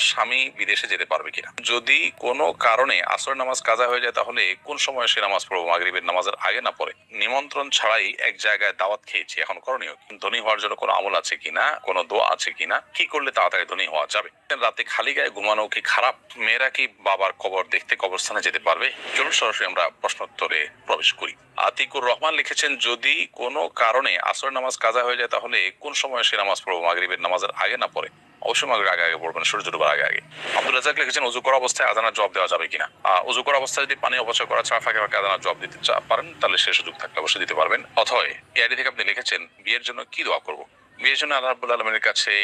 স্বামী বিদেশে যেতে পারবে কিনা। যদি কোনো কারণে আসর নামাজ কাজা হয়ে যায়, তাহলে কোন সময় সে নামাজ পড়ব? মাগরিবের নামাজের আগে না পরে? নিমন্ত্রণ ছাড়াই এক জায়গায় দাওয়াত খেয়েছি, এখন করণীয়? ধনী হওয়ার জন্য কোনো আমল আছে কিনা? কোনো দোয়া আছে কিনা? কি করলে তাড়াতাড়ি ধনী হওয়া যাবে? রাতে খালি গায়ে ঘুমানো কি খারাপ? মেয়েরা কি বাবার কবর দেখতে কবরস্থানে যেতে পারবে? চলুন সরাসরি আমরা প্রশ্নোত্তরে প্রবেশ করি। আতিকুর রহমান লিখেছেন, যদি কোনো কারণে আসর নামাজ কাজা হয়ে যায়, তাহলে কোন সময় সে নামাজ পড়ব? মাগরিবের নামাজের আগে না পরে? অবশ্যই মাগরিবের আগে আগে পড়বেন সূর্য ডুবার আগে আগে। আব্দুল রাজাক লিখেছেন, উজু করা অবস্থায় আজানার জবাব দেওয়া যাবে কিনা? উজু করা অবস্থায় যদি পানি অপচয় করা ছাড়া ফাঁকে ফাঁকে আজানার জবাব দিতে পারেন, তাহলে সে সুযোগ থাকলে অবশ্যই দিতে পারবেন। অথবা এআইডি থেকে আপনি লিখেছেন, বিয়ের জন্য কি দোয়া করব? বিয়ের জন্য আল্লাহ রাব্বুল আলমের কাছে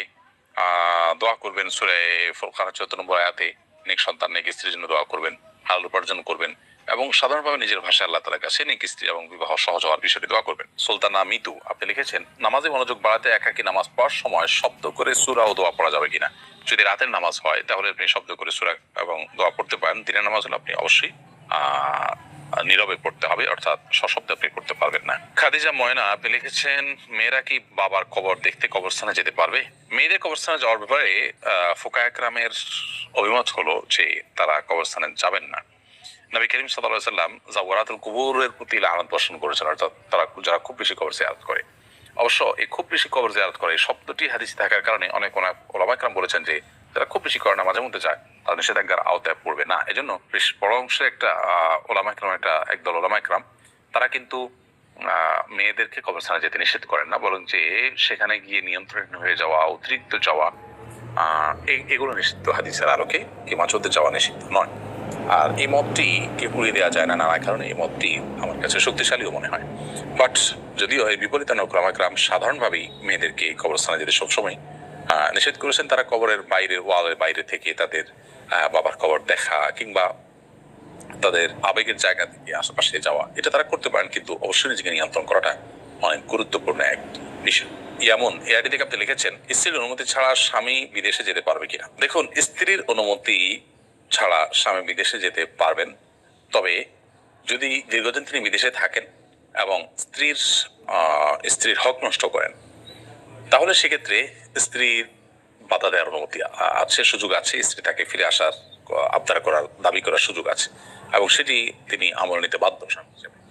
দোয়া করবেন সুরে ফোরকান চোদ্দ নম্বর আয়াতে, নেক সন্তান, নেক স্ত্রীর জন্য দোয়া করবেন, হালাল উপার্জন করবেন। এবং সাধারণভাবে নিজের ভাষায় আল্লাহ তালার কাছে নেক স্ত্রী এবং বিবাহ সহজ হওয়ার বিষয়টি দোয়া করবেন। সুলতানা মিতু, আপনি লিখেছেন, নামাজে মনোযোগ বাড়াতে একাকি নামাজ পড়ার সময় শব্দ করে সুরা ও দোয়া পড়া যাবে কিনা? যদি রাতের নামাজ হয়, তাহলে আপনি শব্দ করে সুরা এবং দোয়া পড়তে পারেন। দিনের নামাজ হলে আপনি অবশ্যই নীরবে পড়তে হবে, অর্থাৎ সশব্দে আপনি করতে পারবেন না। খাদিজা ময়না, আপনি লিখেছেন, মেয়েরা কি বাবার কবর দেখতে কবরস্থানে যেতে পারবে? মেয়েদের কবরস্থানে যাওয়ার ব্যাপারে ফোকা একরামের অভিমত হলো যে তারা কবরস্থানে যাবেন না। নবী করিম সাল্লাহ সাল্লাম জাওয়ারাতুল কুবুরের প্রতি লানত বর্ষণ করেছেন, অর্থাৎ তারা যারা খুব বেশি কবর জিয়ারত করে। অবশ্য এই খুব বেশি কবর জিয়ারত করে এই শব্দটি হাদিস থাকার কারণে অনেক অনেক ওলামাইকরাম বলেছেন যে যারা খুব বেশি করে না মাঝে মধ্যে যায়, তারা নিষেধাজ্ঞার আওতায় পড়বে না। এজন্য বেশ বড় অংশের একটা ওলামাইকরাম একটা একদল ওলামাইকরাম তারা কিন্তু মেয়েদেরকে কবরস্থানে যেতে নিষেধ করেন না, বরং যে সেখানে গিয়ে নিয়ন্ত্রণ হয়ে যাওয়া, অতিরিক্ত যাওয়া এগুলো নিষিদ্ধ হাদিসের আলোকে, কি মাঝে যাওয়া নিষিদ্ধ নয়। আর এই মতটি কে পুড়িয়ে দেওয়া যায় না, নানা কারণে এই মতটি আমার কাছে শক্তিশালীও মনে হয়। বাট যদিও এর বিপরীতে নক্রমাক্রাম সাধারণভাবেই মেয়েদেরকে কবরস্থানে যেতে সবসময় নিষেধ করেছেন, তারা কবরের বাইরের ওয়ালের বাইরে থেকে তাদের বাবার কবর দেখা কিংবা তাদের আবেগের জায়গা থেকে আশেপাশে যাওয়া, এটা তারা করতে পারেন, কিন্তু অবশ্যই নিজেকে নিয়ন্ত্রণ করাটা অনেক গুরুত্বপূর্ণ এক বিষয়। যেমন এআইডি থেকে আপনি লিখেছেন, স্ত্রীর অনুমতি ছাড়া স্বামী বিদেশে যেতে পারবে কিনা? দেখুন, স্ত্রীর অনুমতি ছাড়া স্বামী বিদেশে যেতে পারবেন। তবে যদি দীর্ঘদিন তিনি বিদেশে থাকেন এবং স্ত্রীর স্ত্রীর হক নষ্ট করেন, তাহলে সেক্ষেত্রে স্ত্রীর বাধা দেওয়ার অনুমতি আছে, সুযোগ আছে, স্ত্রী তাকে ফিরে আসার আবদার করার, দাবি করার সুযোগ আছে। এবং সেটি তিনি আমল নিতে বাধ্য।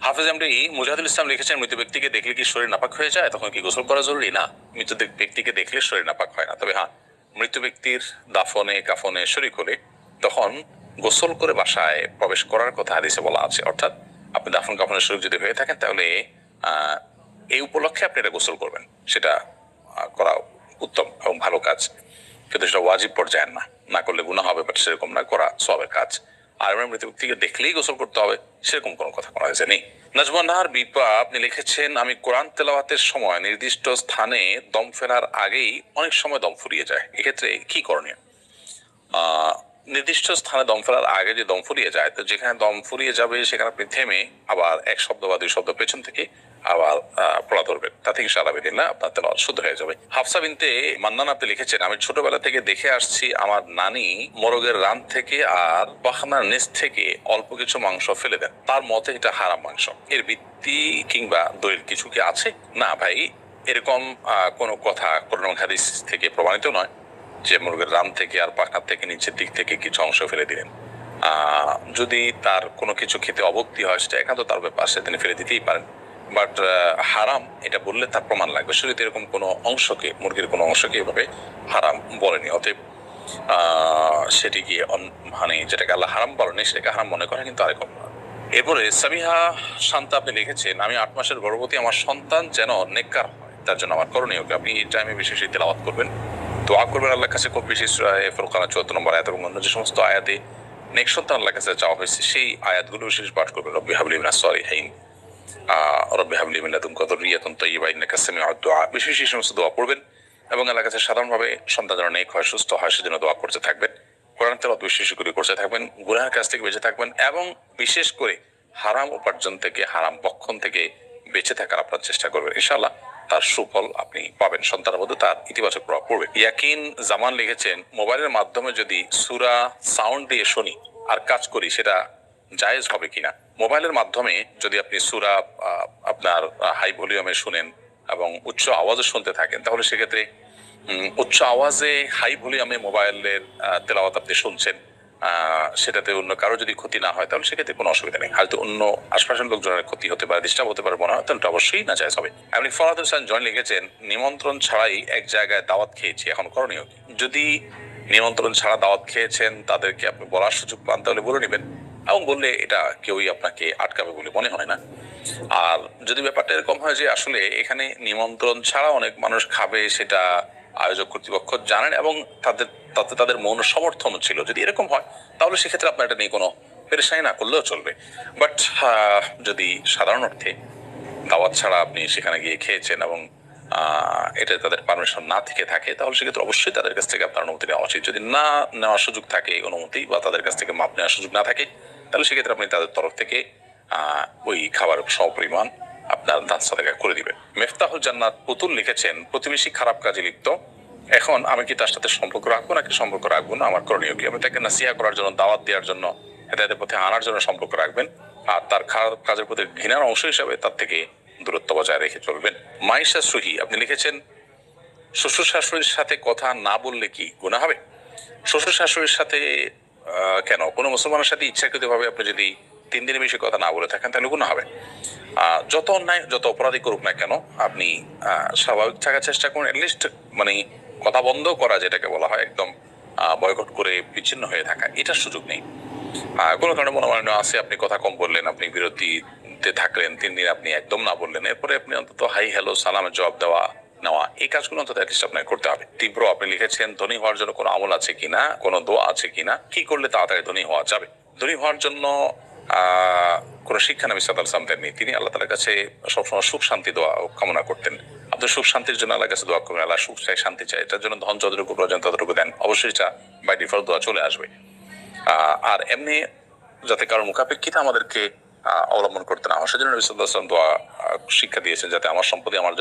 হাফেজ এমডি মুজাহিদুল ইসলাম লিখেছেন, মৃত ব্যক্তিকে দেখলে কি শরীর নাপাক হয়ে যায়? তখন কি গোসল করা জরুরি? না, মৃত ব্যক্তিকে দেখলে শরীর নাপাক হয় না। তবে হ্যাঁ মৃত ব্যক্তির দাফনে, কাফনে শরিক হলে তখন গোসল করে বাসায় প্রবেশ করার কথা হাদিসে বলা আছে। অর্থাৎ আপনি দাফন কাফনের সুযোগ যদি হয়ে থাকেন, তাহলে এই উপলক্ষে আপনি এটা গোসল করবেন। সেটা করা উত্তম এবং ভালো কাজ। কিন্তু সেটা ওয়াজিব পর্যায়ের না। না করলে গুণা হবে বাট সেরকম না, করা সবের কাজ। আর আমরা মৃত ব্যক্তিকে দেখলেই গোসল করতে হবে, সেরকম কোনো কথা কোনো হয়েছে নেই। নাজমান নাহার বিপা, আপনি লিখেছেন, আমি কোরআন তেলাওয়াতের সময় নির্দিষ্ট স্থানে দম ফেলার আগেই অনেক সময় দম ফুরিয়ে যায়। এক্ষেত্রে কি করণীয়? নির্দিষ্ট স্থানে দম ফেলার আগে যে দম ফুরিয়ে যায়, তো যেখানে দম ফুরিয়ে যাবে সেখানে আপনি থেমে আবার এক শব্দ বা দুই শব্দ পেছন থেকে আবার পড়া ধরবেন। তাতে ইনশাআল্লাহ বিদিল্লাহ আপনার তেলাওয়াত শুদ্ধ হয়ে যাবে। হাফসা বিনতে মান্নান আপনি লিখেছেন, আমি ছোটবেলা থেকে দেখে আসছি আমার নানি মোরগের রান থেকে আর পাখানার নিচ থেকে অল্প কিছু মাংস ফেলে দেন। তার মতে এটা হারাম মাংস। এর ভিত্তি কিংবা দলিল কিছু কি আছে? না ভাই, এরকম কোনো কথা কোরআন হাদিস থেকে প্রমাণিত নয়। যে মুরগের রাম থেকে আর পাখার থেকে নিচের দিক থেকে কিছু অংশ ফেলে দিলেন। যদি তার কোনো কিছু খেতে অবক্তি হয়, সেটা একান্ত তার ব্যাপার, সে তিনি ফেলে দিতেই পারেন। বাট হারাম এটা বললে তার প্রমাণ লাগবে। শরীরে এরকম কোনো অংশকে, মুরগির কোনো অংশকে এভাবে হারাম বলেনি। অতএব সেটি গিয়ে মানে যেটাকে আল্লাহ হারাম বলেনি, সেটাকে হারাম মনে করে কিন্তু আরেক অপরাধ এরপরে সামিহা শান্তা আপনি লিখেছেন, আমি আট মাসের গর্ভবতী, আমার সন্তান যেন নেককার হয়, তার জন্য আমার করণীয় আপনি এই টাইমে বিশেষ তেলাওয়াত করবেন। দোয়া করবেন আল্লাহর কাছে খুব বেশি সুরায় ফুরকানা চুয়াত্তর নম্বর আয়াত এবং অন্য যে সমস্ত আয়াতে নেক সন্তান আল্লাহর কাছে চাওয়া হয়েছে সেই আয়াতগুলো বিশেষ পাঠ করবেন। রব্বি হাবলি মিনাস সলিহিন। আহ, রব্বি হাবলি মিন লাদুনকা যুররিয়াতান তাইয়্যিবা ইন্নাকা সামিউদ দুআ বিশেষ এই সমস্ত দোয়া পড়বেন এবং আল্লাহর কাছে সাধারণভাবে সন্তান যেন নেক হয় সুস্থ হয় সেজন্য দোয়া করতে থাকবেন। কোরআন তেলাওয়াত বিশেষ করে করতে থাকবেন গুনাহের কাছ থেকে বেঁচে থাকবেন এবং বিশেষ করে হারাম উপার্জন থেকে হারাম বক্ষণ থেকে বেঁচে থাকার আপনার চেষ্টা করবেন। ইনশাআল্লাহ তার সুফল আপনি পাবেন। সন্তানের মধ্যে তার ইতিবাচক প্রভাব পড়বে। ইয়াকিন জামান লিখেছেন, মোবাইলের মাধ্যমে যদি সুরা সাউন্ড দিয়ে শুনি আর কাজ করি, সেটা জায়েজ হবে কিনা? মোবাইলের মাধ্যমে যদি আপনি সুরা আপনার হাই ভলিউমে শুনেন এবং উচ্চ আওয়াজে শুনতে থাকেন, তাহলে সেক্ষেত্রে উচ্চ আওয়াজে, হাই ভলিউমে মোবাইলের তেলাওয়াত আপনি শুনছেন। সেটাতে অন্য কারও যদি ক্ষতি না হয়, তাহলে সেক্ষেত্রে কোনো অসুবিধা নেই। হয়তো অন্য আশপাশের লোকজনের ক্ষতি হতে পারে ডিস্টার্ব হতে পারে, মনে হয়, তাহলে অবশ্যই না চাই হবে। আপনি ফরাদ হোসেন জয়েন লিখেছেন, নিমন্ত্রণ ছাড়াই এক জায়গায় দাওয়াত খেয়েছি, এখন করণীয় যদি নিমন্ত্রণ ছাড়া দাওয়াত খেয়েছেন, তাদেরকে আপনি বলার সুযোগ পান, তাহলে বলে নেবেন। এবং বললে এটা কেউই আপনাকে আটকাবে বলে মনে হয় না। আর যদি ব্যাপারটা এরকম হয় যে আসলে এখানে নিমন্ত্রণ ছাড়া অনেক মানুষ খাবে, সেটা আয়োজক কর্তৃপক্ষ জানেন এবং তাদের, তাতে তাদের মৌন সমর্থনও ছিল। যদি এরকম হয়, তাহলে সেক্ষেত্রে আপনার এটা নিয়ে কোনো পেরেশানি না করলেও চলবে। বাট যদি সাধারণ অর্থে দাওয়াত ছাড়া আপনি সেখানে গিয়ে খেয়েছেন এবং এটা তাদের পারমিশন না থেকে থাকে, তাহলে সেক্ষেত্রে অবশ্যই তাদের কাছ থেকে আপনার অনুমতি নেওয়া উচিত। যদি না নেওয়ার সুযোগ থাকে অনুমতি বা তাদের কাছ থেকে মাপ নেওয়ার সুযোগ না থাকে, তাহলে সেক্ষেত্রে আপনি তাদের তরফ থেকে ওই খাবার সমপরিমাণ আপনার দাঁত সাদাকা করে দিবেন মেফতাহুল জান্নাত পুতুল লিখেছেন, প্রতিবেশী খারাপ কাজে লিপ্ত। এখন আমি কি তার সাথে সম্পর্ক রাখব নাকি সম্পর্ক রাখব না? আমার করণীয় কি? আমি তাকে নাসিহা করার জন্য, দাওয়াত দেওয়ার জন্য, হেদায়তের পথে আনার জন্য সম্পর্ক রাখবেন। আর তার খারাপ কাজের প্রতি ঘৃণার অংশ হিসাবে তার থেকে দূরত্ব বজায় রেখে চলবেন। মাইশা সুহি, আপনি লিখেছেন, শ্বশুর শাশুড়ির সাথে কথা না বললে কি গুণা হবে? শ্বশুর শাশুড়ির সাথে কেন? কোনো মুসলমানের সাথে ইচ্ছাকৃতভাবে আপনি যদি তিন দিনের বেশি কথা না বলে থাকেন, তাহলে গুণা হবে। যত অন্যায়, যত অপরাধী করুক না কেন, আপনি স্বাভাবিক থাকার চেষ্টা করুন লিস্ট মানে কথা বন্ধ করা যেটাকে বলা হয় একদম বয়কট করে বিচ্ছিন্ন হয়ে থাকা এটার সুযোগ নেই। কোনো কারণে মনোমালিন্য আছে, আপনি কথা কম বললেন, আপনি বিরতিতে থাকলেন, তিন দিন আপনি একদম না বললেন, এরপরে আপনি অন্তত হাই হ্যালো সালামের জবাব দেওয়া, নেওয়া, এই কাজগুলো অন্তত অ্যাটলিস্ট আপনাকে করতে হবে। তীব্র, আপনি লিখেছেন, ধনী হওয়ার জন্য কোনো আমল আছে কিনা? কোনো দোয়া আছে কিনা? কি করলে তাড়াতাড়ি ধনী হওয়া যাবে? ধনী হওয়ার জন্য কোনো শিক্ষা নবী সাদাল সালাম দেননি। তিনি আল্লাহ তালার কাছে সবসময় সুখ, শান্তি, দোয়া কামনা করতেন। আপনার সুখ, শান্তির জন্য আল্লাহর কাছে দোয়া করবেন। আল্লাহ সুখ চাই, শান্তি চাই। এটার জন্য ধন যতটুকু প্রয়োজন ততটুকু দেন। অবশ্যই এটা বাই ডিফল্ট দোয়া চলে আসবে। আর এমনি যাতে কারোর মুখাপেক্ষিতে আমাদেরকে অবলম্বন করতে না সেজন্য নবী সাল্লাহ দোয়া শিক্ষা দিয়েছেন যাতে আমার সম্পত্তি আমার